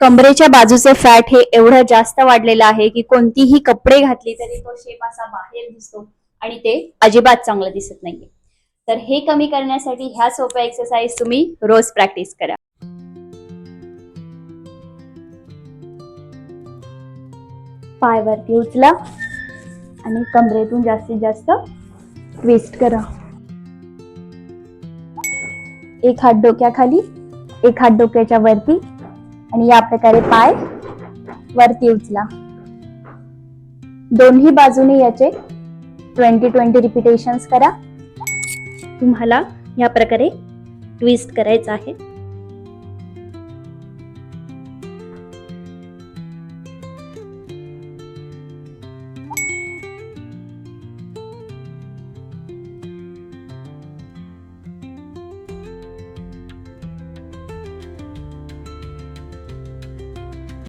कमरेच्या बाजूचे फॅट हे एवढं जास्त वाढलेलं आहे की कोणतीही कपडे घातली तरी तो शेप असा बाहेर दिसतो आणि ते अजिबात चांगलं दिसत नाहीये. तर हे कमी करण्यासाठी ह्या सोप्या एक्सरसाइज तुम्ही रोज प्रॅक्टिस करा. पाय वरती उचला आणि कमरेतून जास्तीत जास्त ट्विस्ट करा. एक हात डोक्याखाली एक हात डोक्याच्या वरती आणि या प्रकारे पाय वरती उचला. दोन्ही बाजूने याचे ट्वेंटी ट्वेंटी रिपिटेशन्स करा. तुम्हाला या प्रकारे ट्विस्ट करायचं आहे.